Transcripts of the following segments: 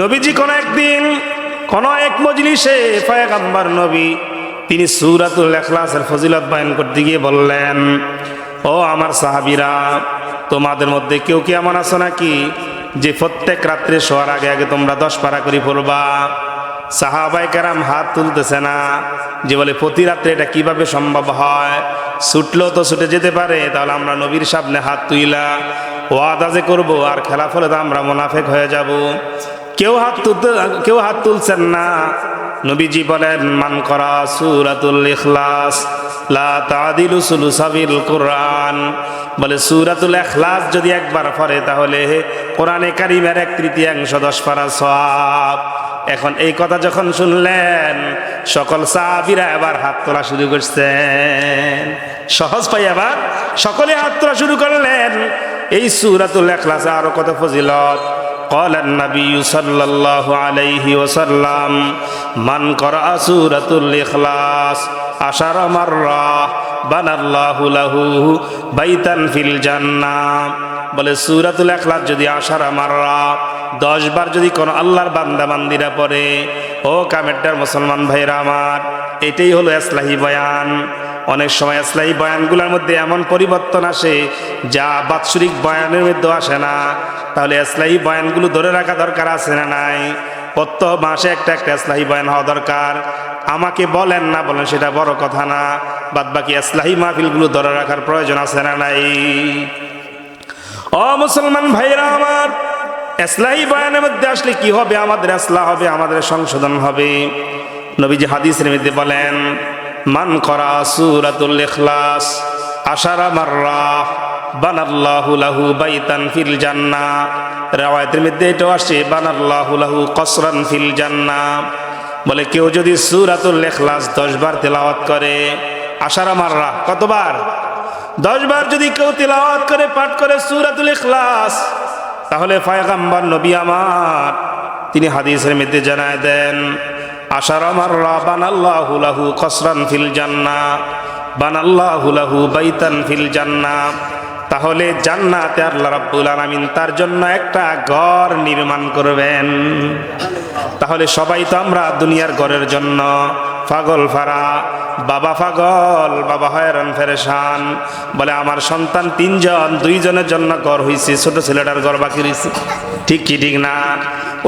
নবীজি কোন একদিন, কোন এক মজলিসে পয়গাম্বার নবী, তিনি সুরাতুল এখলাসের ফজিলত বায়ন করতে গিয়ে বললেন, ও আমার সাহাবিরা, তোমাদের মধ্যে কেউ কি এমন আছো নাকি, যে প্রত্যেক রাত্রে শোয়ার আগে আগে তোমরা দশ পারা করে পড়বা? সাহাবাই কারাম হাত তুলতেছে না, যে বলে, প্রতি রাত্রে এটা কীভাবে সম্ভব হয়? ছুটলেও তো ছুটে যেতে পারে, তাহলে আমরা নবীর সামনে হাত তুইলা, ওয়াদা যে করব, আর খেলা ফলে তো আমরা মুনাফেক হয়ে যাব। কেউ হাত তুলতে কেউ হাত তুলছেন না। নবীজি বলেন, মান করা সুরাতুল ইখলাস, লা তাদিলু সুলুসাবিল কোরআন। বলে, সুরাতুল ইখলাস যদি একবার পড়ে, তাহলে কোরআনে কারিমের এক তৃতীয়াংশ, দশ পারা সওয়াব। এখন এই কথা যখন শুনলেন, সকল সাহাবিরা এবার হাত তোলা শুরু করছেন। সহজ পাই আবার সকলে হাত তোলা শুরু করলেন। এই সুরাতুল ইখলাসে আরও কত ফজিলত? قال النبي صلى الله عليه وسلم من قرأ سورة الإخلاص عشر مرة بنى الله له بيتا في الجنة বলে সুরাতুল এখলাস যদি আশারা মাররা দশ বার যদি কোনো আল্লাহর বান্দা বান্দিরা পড়ে ও কামেরটার মুসলমান ভাইরা আমার এটাই হলো এসলাহি বয়ান অনেক সময় ইসলাহী বয়ানগুলোর মধ্যে এমন পরিবর্তন আসে যা বাৎসরিক বয়ানের মধ্যে আসে না তাহলে এসলাই বয়ানগুলো ধরে রাখা দরকার আছে না নাই? প্রত্যহ মাসে একটা একটা ইসলাহী বয়ান হওয়া দরকার। আমাকে বলেন না, বলেন সেটা বড় কথা না। বাদ বাকি ইসলাহী মাহফিলগুলো ধরে রাখার প্রয়োজন আছে না নাই? ও মুসলমান ভাইরা আমার ইসলাহী বয়ানের মধ্যে আসলে কি হবে? আমাদের ইসলাহ হবে, আমাদের সংশোধন হবে। নবীজি হাদিসের মধ্যে বলেন, মান করা সুরাতুল ইখলাস আশারা মাররা বানাল্লাহু লাহু বাইতান ফিল জান্নাহ রাওয়ায়াতের মধ্যে এটাও আসছে বানাল্লাহু লাহু কসরান ফিল জান্নাহ বলে, কেউ যদি সুরাতুল ইখলাস 10 বার তেলাওয়াত করে, আশারা মাররা কতবার? দশ বার যদি কেউ তেলাওয়াত করে, পাঠ করে সুরাতুল ইখলাস, তাহলে ফায়গাম্বার নবী আমার, তিনি হাদিসের মধ্যে জানায় দেন, আশার আমার বানাল্লাহু লাহু কসরান ফিল জান্না, বানাল্লাহু লাহু বাইতান ফিল জান্না। তাহলে জান্নাতে আল্লাহ রাব্বুল আলামিন তার জন্য একটা ঘর নির্মাণ করবেন। তাহলে সবাই তো আমরা দুনিয়ার ঘরের জন্য পাগল ফারা, বাবা পাগল, বাবা হয়রান ফেরেশান। বলে, আমার সন্তান তিনজন, দুইজনের জন্য ঘর হয়েছে ছোট ছেলেটার ঘর বাকি রয়েছে ঠিক কি, ঠিক না?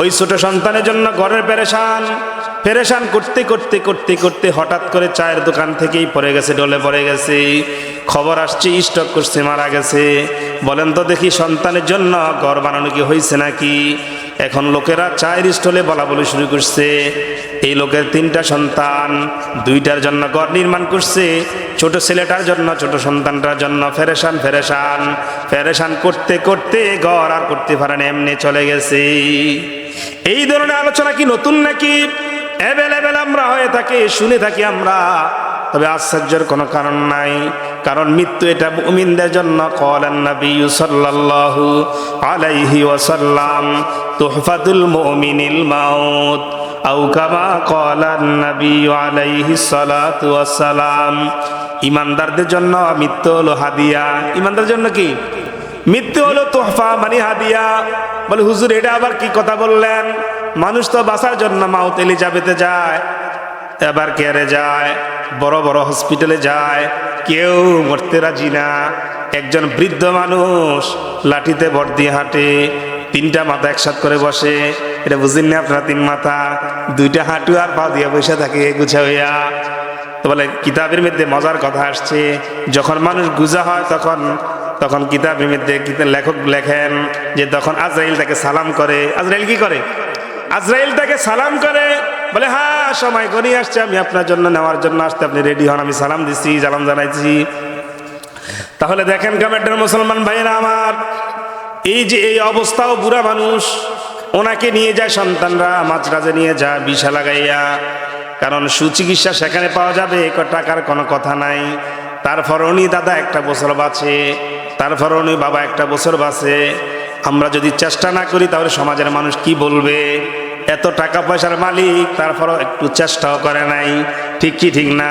ওই ছোট সন্তানের জন্য ঘরের পেরেশান পেরেশান করতে করতে করতে করতে হঠাৎ করে চায়ের দোকান থেকেই পড়ে গেছে ডলে পড়ে গেছে। খবর আসছে, স্টক করছে, মারা গেছে। বলেন তো দেখি সন্তানের জন্য ঘর বানানো কি হয়েছে নাকি? এখন লোকেরা চায়ের স্টলে বলা বলি শুরু করছে। এই লোকের তিনটা সন্তান, দুইটার জন্য ঘর নির্মাণ করছে, ছোট ছেলেটার জন্য, ছোট সন্তানটার জন্য ফেরেশান ফেরেশান। ফেরেশান করতে করতে ঘর আর করতে পারেন এমনি চলে গেছে। এই ধরনের আলোচনা কি নতুন নাকি? অ্যাভেলেবেল আমরা হয়ে থাকি, শুনে থাকি আমরা। তবে আশ্চর্যের কোনো কারণ নাই। কারণ মৃত্যু এটা মুমিনদের জন্য, কলেন নবী সাল্লাল্লাহু আলাইহি ওয়াসাল্লাম, তুহফাতুল মুমিনিল মাউত, আও কামা কলান নবী আলাইহি সালাতু ওয়াসালাম। ইমানদারদের জন্য মৃত্যু হলো হাদিয়া। ইমানদার জন্য কি? মৃত্যু হলো তোহফা মানে হাদিয়া। বলে, হুজুর, এটা আবার কি কথা বললেন? মানুষ তো বাঁচার জন্য মাউত এলিজাবেতে যায়। এবার কেয়ারে যায়, বড় বড় হসপিটালে যায়, কেউ মরতে রাজি না। একজন বৃদ্ধ মানুষ লাঠিতে ভর দিয়ে হাঁটে, তিনটা মাথা একসাথ করে বসে। এটা বুঝেন না আপনারা তিন মাথা, দুইটা হাঁটু আর পা দিয়ে বসে থাকে গুছা হইয়া। তো বলে, কিতাবের মধ্যে মজার কথা আসছে, যখন মানুষ গুজা হয় তখন তখন কিতাবের মধ্যে লেখক লেখেন যে তখন আজরাইল তাকে সালাম করে। আজরাইল কি করে? আজরাইল তাকে সালাম করে বলে হ্যাঁ সময় গড়িয়ে আসছে, আমি আপনার জন্য, নেওয়ার জন্য আসতে আপনি রেডি হন, আমি সালাম দিচ্ছি সালাম জানাইছি। তাহলে দেখেন কামেটের মুসলমান ভাইরা আমার, এই যে এই অবস্থাও বুড়া মানুষ, ওনাকে নিয়ে যায় সন্তানরা মাঝরাজে নিয়ে যায় বিষা লাগাইয়া, কারণ সুচিকিৎসা সেখানে পাওয়া যাবে ক টাকার কোনো কথা নাই। তারপর উনি, দাদা, একটা বছর বাঁচে। তারপর উনি, বাবা, একটা বছর বাঁচে। আমরা যদি চেষ্টা না করি, তাহলে সমাজের মানুষ কি বলবে? এত টাকা পয়সার মালিক, তারপরও একটু চেষ্টাও করে নাই। ঠিক কি, ঠিক না?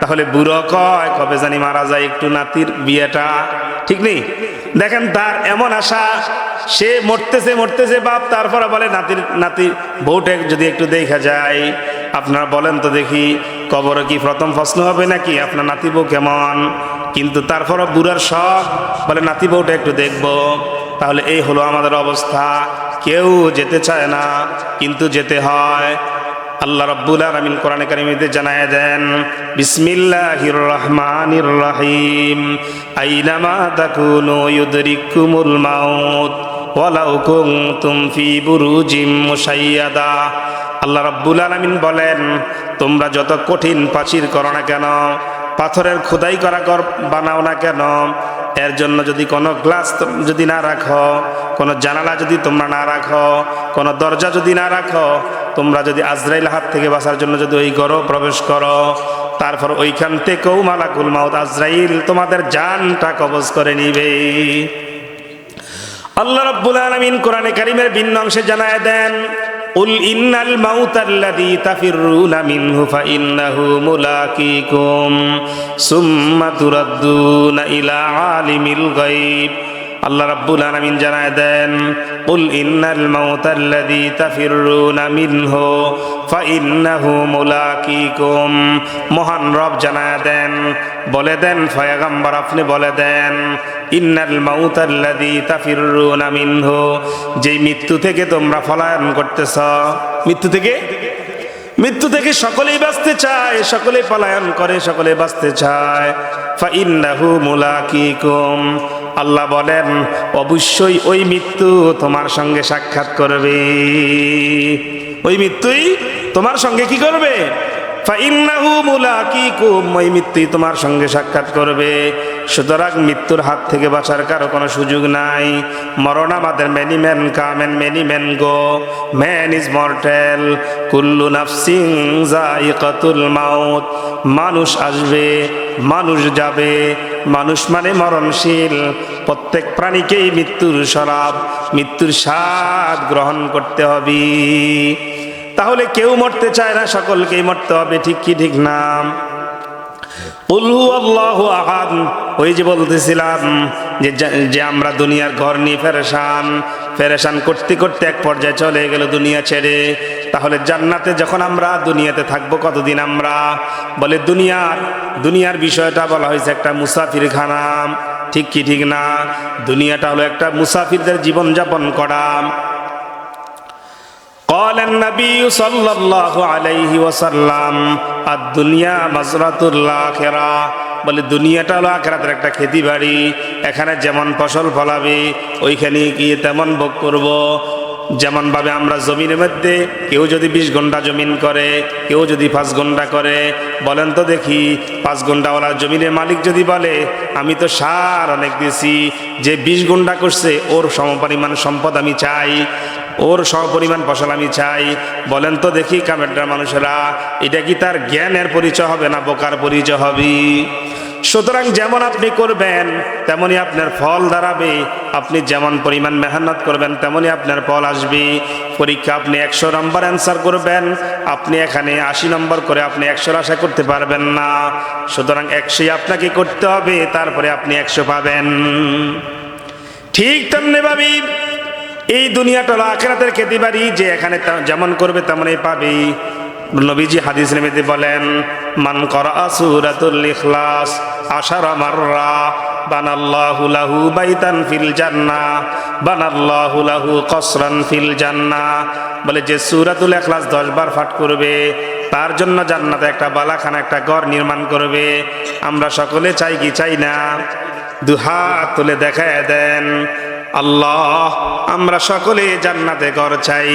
তাহলে বুড়ো কয়, কবে জানি মারা যায় একটু নাতির বিয়েটা? ঠিক নেই? দেখেন তার এমন আশা, সে মরতেছে মরতেছে বাপ, তারপরে বলে, নাতির নাতির বউটা যদি একটু দেখা যায়। আপনারা বলেন তো দেখি, কবর কি প্রথম প্রশ্ন হবে নাকি, আপনার নাতি বউ কেমন? কিন্তু তারপরও বুড়ার শখ, বলে নাতি বউটা একটু দেখব। তাহলে এই হলো আমাদের অবস্থা। কেউ যেতে চায় না, কিন্তু যেতে হয়। আল্লাহ রব্বুল আলমিন কোরআনে কারিমিতে জানায় দেন, বিসমিল্লাহির রহমানির রহিম। আইনামা তাকুনু ইউদরিকুমুল মাউত, ওয়ালাউ কুনতুম ফি বুরুজিম মুশাইয়াদা। আল্লাহ রব্বুল আলমিন বলেন, তোমরা যত কঠিন প্রাচীর করো না কেন পাথরের খোদাই করা ঘর বানাও না কেন? এর জন্য যদি কোনো গ্লাস যদি না রাখো, কোনো জানালা যদি তোমরা না রাখো, কোনো দরজা যদি না রাখো, তোমরা যদি আজরাইল হাত থেকে বাঁচার জন্য যদি ওই ঘরও প্রবেশ করো, তারপর ওইখান থেকেও মালাকুল মাউত আজরাইল তোমাদের জানটা কবজ করে নিবে। আল্লাহ রাব্বুল আলামিন কোরআনে কারিমের ভিন্ন অংশে জানায় দেন উল ইন্নাল মাউত আল্লাযী তাফিরুনা মিনহু ফাইন্নাহু মুলাকিকুম সুম্মা তুরাদ্দুনা ইলা আলিমিল গায়ব আল্লাহ রাব্বুল আলামিন জানায় দেন উল ইন্নাল মাউত আল্লাযী তাফিরুনা মিনহু ফাইন্নাহু মুলাকিকুম মহান রব জানায় দেন, বলে দেন, ফয়াগাম্বার আপনি বলে দেন, ইন্নাল মাউত আল্লাযী তাফিরুনা মিনহু যেই মৃত্যু থেকে তোমরা পলায়ন করতেছ। মৃত্যু থেকে? মৃত্যু থেকে সকলেই বাঁচতে চায়, সকলেই পলায়ন করে সকলে বাঁচতে চায়। ফাইন্নাহু মুলাকিকুম আল্লাহ বলেন, অবশ্যই ওই মৃত্যু তোমার সঙ্গে সাক্ষাৎ করবে। ওই মৃত্যুই তোমার সঙ্গে কি করবে? ওই মৃত্যুই তোমার সঙ্গে সাক্ষাৎ করবে। সুতরাং মৃত্যুর হাত থেকে বাঁচার কারও কোনো সুযোগ নাই। মরণ আমাদের many man come and many man go man is mortal কুল্লু নাফসিং জাইকাতুল মাউত। মানুষ আসবে, মানুষ যাবে। মানুষ মানে মরণশীল। প্রত্যেক প্রাণীকেই মৃত্যুর শরাব, মৃত্যুর স্বাদ গ্রহণ করতে হবে। তাহলে কেউ মরতে চায় না, সকলকেই মরতে হবে, ঠিক কি, ঠিক নাম আহাদ। ওই যে বলতেছিলাম যে যে আমরা দুনিয়ার ঘর নিয়ে ফেরেশান ফেরেশান করতে করতে এক পর্যায়ে চলে গেল দুনিয়া ছেড়ে। তাহলে জান্নাতে যখন আমরা দুনিয়াতে থাকবো কতদিন আমরা বলে দুনিয়ার দুনিয়ার বিষয়টা বলা হয়েছে একটা মুসাফির খানা ঠিক কি ঠিক না দুনিয়াটা হলো একটা মুসাফিরদের জীবনযাপন করা قال النبي صلى الله عليه وسلم الدنيا مزرعة الآخرة বলে দুনিয়াটা হলো আখরাতের একটা খেতি বাড়ি এখানে যেমন ফসল ফলাবে ওইখানে গিয়ে তেমন ভোগ করব যেমন ভাবে আমরা জমিনের মধ্যে কেউ যদি বিশ ঘণ্টা জমিন করে, কেউ যদি পাঁচ ঘণ্টা করে, বলেন তো দেখি পাঁচ ঘন্টাওয়ালা জমিনের মালিক যদি বলে, আমি তো সার অনেক দিয়েছি, যে বিশ ঘণ্টা করছে, ওর সমপরিমাণ সম্পদ আমি চাই, ওর সমপরিমাণ ফসল আমি চাই। বলেন তো দেখি কামেরটার মানুষেরা, এটা কি তার জ্ঞানের পরিচয় হবে না বোকার পরিচয় হবে? সুতরাং যেমন আপনি করবেন, তেমনি আপনার ফল দাঁড়াবে। আপনি যেমন পরিমাণ মেহনত করবেন, তেমনি আপনার ফল আসবে। পরীক্ষা আপনি একশো নম্বর অ্যান্সার করবেন। আপনি এখানে আশি নম্বর করে আপনি একশোর আশা করতে পারবেন না। সুতরাং একশোই আপনাকে করতে হবে, তারপরে আপনি একশো পাবেন। ঠিক তেমনি ভাবি এই দুনিয়াটা হলো আখেরাতের খেতে পারি যে এখানে যেমন করবে তেমনই পাবি। নবীজি হাদিস নেমেতে বলেন, মান করা সুরাতুল ইখলাস আশারা মাররা, বানাল্লাহু লাহু বাইতান ফিল জান্নাহ বানাল্লাহু লাহু কসরান ফিল জান্নাহ বলে যে সুরাতুল ইখলাস 10 বার পাঠ করবে, তার জন্য জান্নাতে একটা বালাখানা, একটা ঘর নির্মাণ করবে। আমরা সকলে চাই কি চাই না? দুহাত তুলে দেখায় দেন। আল্লাহ, আমরা সকলে জান্নাতে ঘর চাই।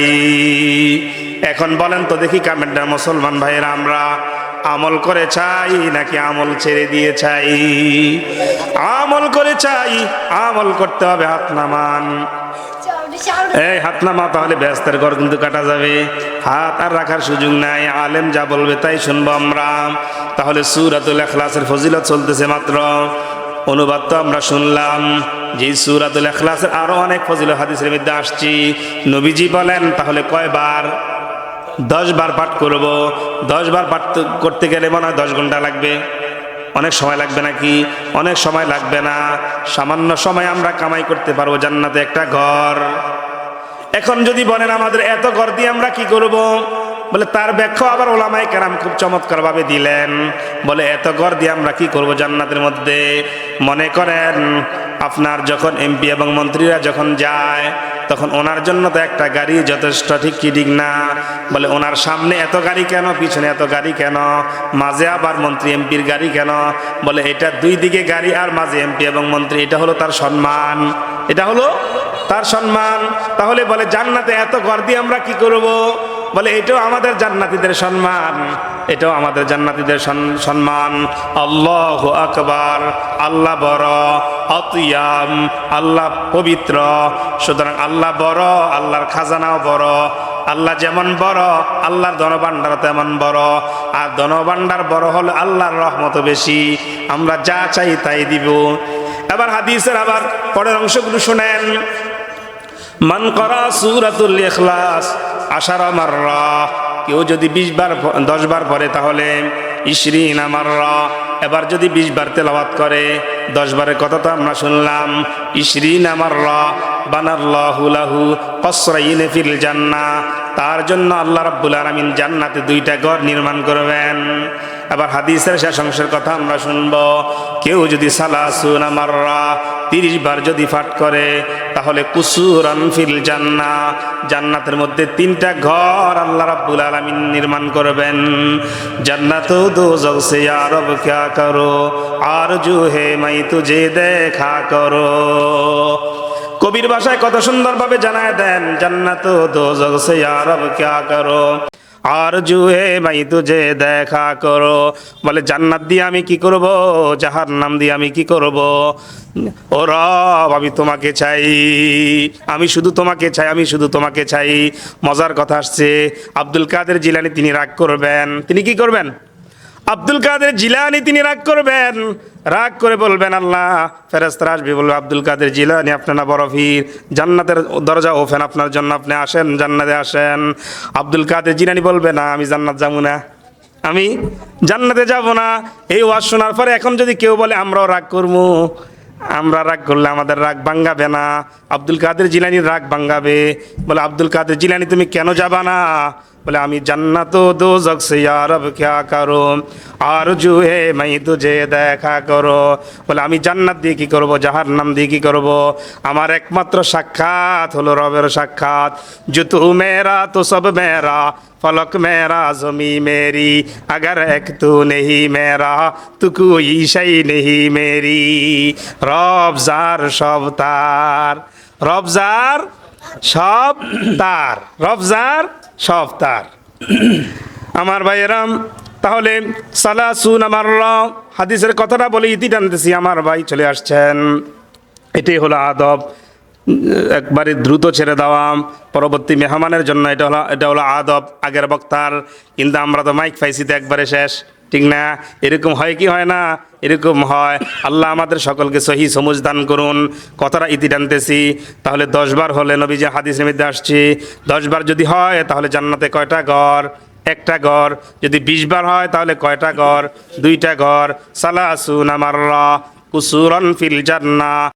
এখন বলেন তো দেখি কামেন্ডার মুসলমান ভাইয়েরা, আমরা আমল করে চাই নাকি আমল ছেড়ে দিয়ে চাই? আমল করে চাই, আমল করতে হবে হাত নামান। এই হাত নামা তাহলে ব্যস্তের ঘর কিন্তু কাটা যাবে। হাত আর রাখার সুযোগ নাই, আলেম যা বলবে তাই শুনব আমরা। তাহলে সুরাতুল এখলাসের ফজিলত চলতেছে মাত্র। অনুবাদ তো আমরা শুনলাম। যে সুরাতুল এখলাসের আরও অনেক ফজিল হাদিসের মধ্যে আসছি। নবীজি বলেন, তাহলে কয়বার? দশ বার পাঠ করব। দশ বার পাঠ করতে গেলে মনে হয় দশ ঘণ্টা লাগবে। অনেক সময় লাগবে নাকি? অনেক সময় লাগবে না। সামান্য সময় আমরা কামাই করতে পারব জান্নাতে একটা ঘর। এখন যদি বলেন, আমাদের এত ঘর দিয়ে আমরা কি করব? বলে, তার ব্যাখ্যা আবার ওলামাই কেরাম খুব চমৎকার ভাবে দিলেন। বলে, এত ঘর দিয়ে আমরা কি করব জান্নাতের মধ্যে? মনে করেন, আপনার যখন এমপি এবং মন্ত্রীরা যখন যায়, তখন ওনার জন্য তো একটা গাড়ি যথেষ্ট, ঠিক কি, ঠিক না? বলে, ওনার সামনে এত গাড়ি কেন? পিছনে এত গাড়ি কেন? মাঝে আবার মন্ত্রী এমপির গাড়ি কেন? বলে, এটা দুই দিকে গাড়ি আর মাঝে এমপি এবং মন্ত্রী, এটা হলো তার সম্মান। এটা হলো তার সম্মান। তাহলে বলে, জান্নাতে এত ঘর দিয়ে আমরা কি করব? বলে, এটাও আমাদের জান্নাতীদের সম্মান, এটাও আমাদের জান্নাতীদের সম্মান। আল্লাহ আকবার, আল্লাহ বড় অতিয়াম আল্লাহ পবিত্র। সুতরাং আল্লাহ বড়, আল্লাহর খাজানাও বড়। আল্লাহ যেমন বড়, আল্লাহর ধনভাণ্ডার তেমন বড়। আর ধনভাণ্ডার বড় হলে আল্লাহর রহমত বেশি। আমরা যা চাই তাই দিব। এবার হাদিসের আবার পরের অংশগুলো শুনেন। মান করা সুরাতুল ইখলাস আশার মাররা। কেউ যদি বিশ বার দশ বার পরে তাহলে ইশরিন আমাররা এবার যদি বিশ বার তেলাওয়াত করে, দশ বারের কথা তো আমরা শুনলাম, ইশরিন আমাররা বানাল্লাহু লাহু কসরাইনে ফিল জান্না। তার জন্য আল্লাহ রাব্বুল আলামিন জান্নাতে দুইটা ঘর নির্মাণ করবেন। আবার হাদিসের শেষ অংশের কথা আমরা শুনব। কেউ যদি সালাসুন আমাররা তিরিশ বার যদি পাঠ করে, তাহলে কুসুরান ফিল জান্না। জান্নাতের মধ্যে তিনটা ঘর আল্লাহ রাব্বুল আলামিন নির্মাণ করবেন। জান্নাত আরব ক্যা করো? আর জু হে মাই তুঝে দেখা করো। কবির ভাষায় কত সুন্দরভাবে জানায় দেন, জান্নাত দো সে আরব ক্যা করো? আর জুহে ভাই তুঝে দেখা করো। বলে, জান্নাত দিয়ে আমি কি করব? জাহার নাম দিয়ে আমি কি করব? ও রব, আমি তোমাকে চাই। আমি শুধু তোমাকে চাই, আমি শুধু তোমাকে চাই। মজার কথা আসছে, আব্দুল কাদের জিলানি তিনি রাগ করবেন। তিনি কি করবেন? আব্দুল কাদের জিলানি তিনি রাগ করবেন। রাগ করে বলবেন, আল্লাহ ফেরেস্তারা আসবে। বলবে, আব্দুল কাদের জিলানি, আপনারা বড় ফির জান্নাতের দরজা ওপেন আপনার জন্য আপনি আসেন, জান্নাতে আসেন। আব্দুল কাদের জিলানি বলবে, না, আমি জান্নাত যাব না। আমি জান্নাতে যাব না। এই ওয়াজ শোনার পরে এখন যদি কেউ বলে, আমরাও রাগ করব। আমরা রাগ করলে আমাদের রাগ ভাঙ্গাবে না। আব্দুল কাদের জিলানির রাগ ভাঙ্গাবে বলে, আব্দুল কাদের জিলানি, তুমি কেন যাবা না? বলে, আমি জান্নাত দু ক্যা করো? আর জু হে মাই তুঝে দেখা করো। বলে, আমি জান্নাত দিয়ে কি করব? জাহার নাম দিয়ে কি করব? আমার একমাত্র সাক্ষাৎ হলো রবের সাক্ষাৎ। জুতু মেরা, তো সব মেরা, ফলক মেরা, জমি মেরি, আগর এক তু নেহি মেরা, তু কুই সেই নেহি মেরি। রব যার, সব তার। রব যার, সব তার। রব যার সব তার। আমার ভাইয়েরাম, তাহলে সালাসুন আমার হাদিসের কথাটা বলে ইতি টানতেছি, আমার ভাই চলে আসছেন। এটাই হলো আদব। একবারে দ্রুত ছেড়ে দেওয়া, পরবর্তী মেহমানের জন্য এটা হলো এটা হলো আদব, আগের বক্তার, কিন্তু আমরা তো মাইক ফাইসিতে একবারে শেষ। ঠিক না? এরকম হয় কি হয় না? এরকম হয়। আল্লাহ আমাদের সকলকে সহি সমুজ দান করুন। কথাটা ইতি টানতেছি। তাহলে দশবার হলে নবী যে হাদিস নিমিত্তে আসছি দশবার যদি হয়, তাহলে জান্নাতে কয়টা ঘর? একটা ঘর। যদি বিশ বার হয়, তাহলে কয়টা ঘর? দুইটা ঘর। সালাসুন আমার কুসুরন ফিল জান্না